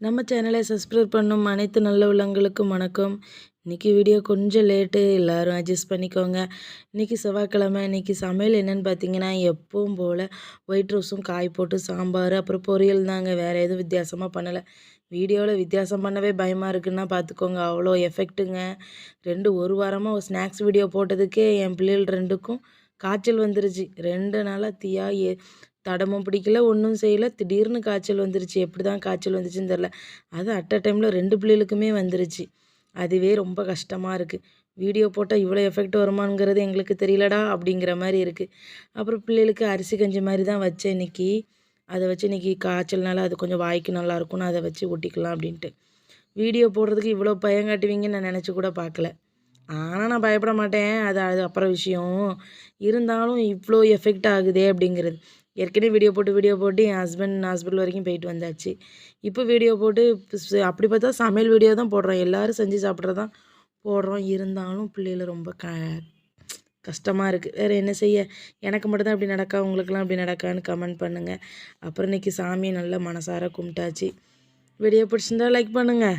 நம்ம சேனலை சப்ஸ்கிரைப் பண்ணும் அனைத்து நல்ல உள்ளங்களுக்கும் வணக்கம். இன்றைக்கி வீடியோ கொஞ்சம் லேட்டு எல்லோரும் அட்ஜஸ்ட் பண்ணிக்கோங்க. இன்றைக்கி செவ்வாய்க்கிழமை இன்றைக்கி சமையல் என்னென்னு பார்த்தீங்கன்னா எப்பவும் போல் ஒயிட் ரோஸும் காய் போட்டு சாம்பார் அப்புறம் பொரியல் தாங்க. வேறு எதுவும் வித்தியாசமாக பண்ணலை. வீடியோவில் வித்தியாசம் பண்ணவே பயமாக இருக்குன்னா பார்த்துக்கோங்க அவ்வளோ எஃபெக்ட்டுங்க ரெண்டு ஒரு வாரமாக ஒரு ஸ்நாக்ஸ் வீடியோ போட்டதுக்கே என் பிள்ளைகள் ரெண்டுக்கும் காய்ச்சல் வந்துருச்சு. ரெண்டு நாளாக தீயா ஏ தடமும் பிடிக்கல ஒன்றும் செய்யலை. திடீர்னு காய்ச்சல் வந்துருச்சு. எப்படி தான் காய்ச்சல் வந்துச்சுன்னு தெரில அது அட் அ டைமில் ரெண்டு பிள்ளைகளுக்குமே வந்துருச்சு. அதுவே ரொம்ப கஷ்டமாக இருக்குது வீடியோ போட்டால் இவ்வளோ எஃபெக்ட் வருமானங்கிறது எங்களுக்கு தெரியலடா அப்படிங்கிற மாதிரி இருக்குது அப்புறம் பிள்ளைகளுக்கு அரிசி கஞ்சி மாதிரி தான் வச்சேன் இன்றைக்கி அதை வச்சு இன்றைக்கி காய்ச்சல்னால அது கொஞ்சம் வாய்க்கு நல்லாயிருக்கும்னு அதை வச்சு ஒட்டிக்கலாம் அப்படின்ட்டு. வீடியோ போடுறதுக்கு இவ்வளோ பயம் காட்டுவீங்கன்னு நான் நினச்சி கூட பார்க்கல. ஆனால் நான் பயப்பட மாட்டேன். அது அது அப்புறம் விஷயம். இருந்தாலும் இவ்வளோ எஃபெக்ட் ஆகுதே அப்படிங்கிறது. ஏற்கனவே வீடியோ போட்டு வீடியோ போட்டு என் ஹஸ்பண்ட் ஹாஸ்பிட்டல் வரைக்கும் போயிட்டு வந்தாச்சு. இப்போ வீடியோ போட்டு அப்படி பார்த்தா சமையல் வீடியோ தான் போடுறோம். எல்லோரும் செஞ்சு சாப்பிட்றது தான் போடுறோம். இருந்தாலும் பிள்ளைகள ரொம்ப க கஷ்டமாக இருக்குது வேறு என்ன செய்ய? எனக்கு மட்டும்தான் அப்படி நடக்கா? உங்களுக்கெல்லாம் அப்படி நடக்கான்னு கமெண்ட் பண்ணுங்கள் அப்புறம் இன்றைக்கி சாமியை நல்லா மனசார கும்பிட்டாச்சு. வீடியோ பிடிச்சிருந்தா லைக் பண்ணுங்கள்